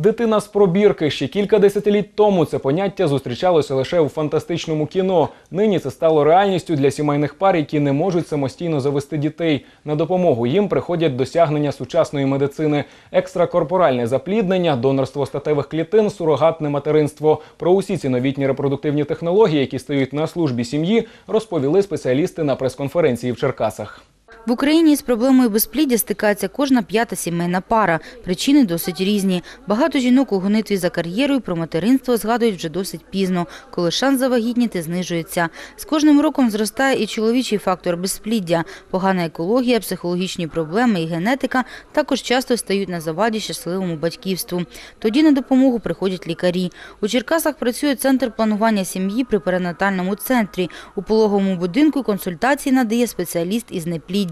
Дитина з пробірки ще кілька десятиліть тому це поняття зустрічалося лише у фантастичному кіно. Нині це стало реальністю для сімейних пар, які не можуть самостійно завести дітей. На допомогу їм приходять досягнення сучасної медицини, екстракорпоральне запліднення, донорство статевих клітин, сурогатне материнство. Про усі ці новітні репродуктивні технології, які стають на службі сім'ї, розповіли спеціалісти на прес-конференції в Черкасах. В Україні з проблемою безпліддя стикається кожна п'ята сімейна пара. Причини досить різні. Багато жінок у гонитві за кар'єрою про материнство згадують вже досить пізно, коли шанс завагітніти знижується. З кожним роком зростає і чоловічий фактор безпліддя. Погана екологія, психологічні проблеми і генетика також часто стають на заваді щасливому батьківству. Тоді на допомогу приходять лікарі. У Черкасах працює центр планування сім'ї при перинатальному центрі. У пологовому будинку консультації надає спеціаліст із непліддя.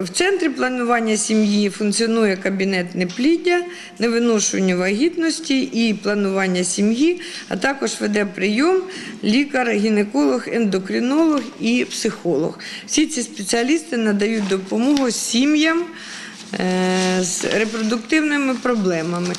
В центрі планування сім'ї функціонує кабінет непліддя, невиношування вагітності і планування сім'ї, а також веде прийом лікар, гінеколог, ендокринолог і психолог. Всі ці спеціалісти надають допомогу сім'ям е, з репродуктивними проблемами.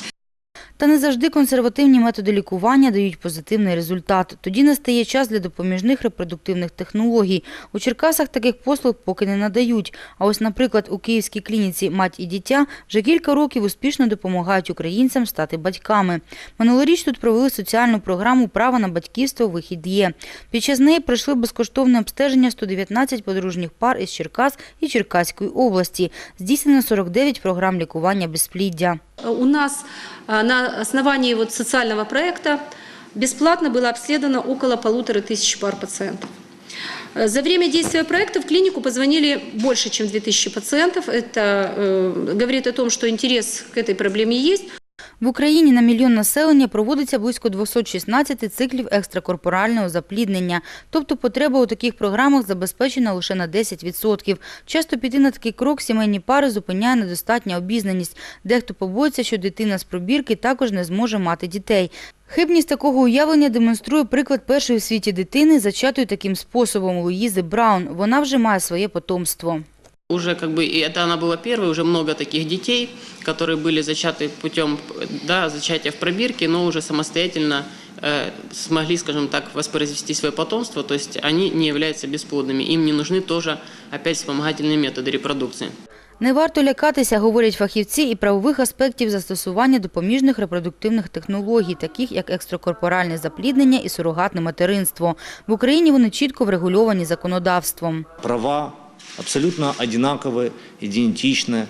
Та не завжди консервативні методи лікування дають позитивний результат. Тоді настає час для допоміжних репродуктивних технологій. У Черкасах таких послуг поки не надають. А ось, наприклад, у київській клініці «Мать і дитя» вже кілька років успішно допомагають українцям стати батьками. Минулоріч тут провели соціальну програму «Право на батьківство. Вихід є». Під час неї пройшли безкоштовне обстеження 119 подружніх пар із Черкас і Черкаської області. Здійснено 49 програм лікування безпліддя. У нас а, на основании вот социального проекта бесплатно было обследовано около полутора тысяч пар пациентов. Э, За время действия проекта в клинику позвонили больше, чем 2000 пациентов. Это э, говорит о том, что интерес к этой проблеме есть. В Україні на мільйон населення проводиться близько 216 циклів екстракорпорального запліднення. Тобто потреба у таких програмах забезпечена лише на 10%. Часто піти на такий крок сімейні пари зупиняє недостатня обізнаність. Дехто побоїться, що дитина з пробірки також не зможе мати дітей. Хибність такого уявлення демонструє приклад першої в світі дитини, зачатої таким способом Луїзи Браун. Вона вже має своє потомство. Уже как бы, и это она была первой, уже много таких детей, которые были зачаты путем да, зачатия в пробирке, но уже самостоятельно э, смогли, скажем так, воспроизвести свое потомство, то есть они не являются бесплодными, им не нужны тоже опять вспомогательные методы репродукции. Не варто лякатися, говорять фахівці, і правових аспектів застосування допоміжних репродуктивних технологій, таких як екстракорпоральне запліднення і сурогатне материнство. В Україні вони чітко врегульовані законодавством. права абсолютно одинаковы, идентичны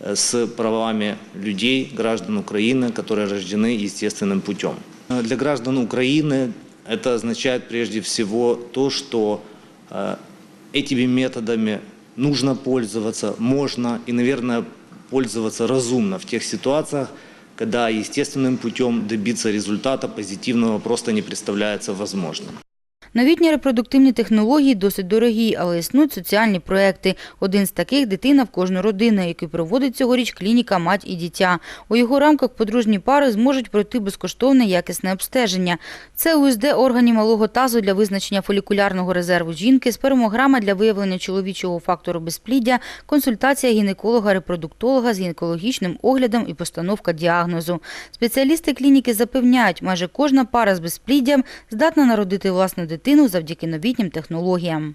э, с правами людей, граждан Украины, которые рождены естественным путем. Э, Для граждан Украины это означает прежде всего то, что э, этими методами нужно пользоваться, можно и, наверное, пользоваться разумно в тех ситуациях, когда естественным путем добиться результата позитивного просто не представляется возможным. Новітні репродуктивні технології досить дорогі, але існують соціальні проекти. Один з таких – дитина в кожну родину, який проводить цьогоріч клініка «Мать і дитя». У його рамках подружні пари зможуть пройти безкоштовне якісне обстеження. Це УСД органів малого тазу для визначення фолікулярного резерву жінки, спермограма для виявлення чоловічого фактору безпліддя, консультація гінеколога-репродуктолога з гінекологічним оглядом і постановка діагнозу. Спеціалісти клініки запевняють, майже кожна пара з безпліддям здатна народити власну дитину завдяки новітнім технологіям.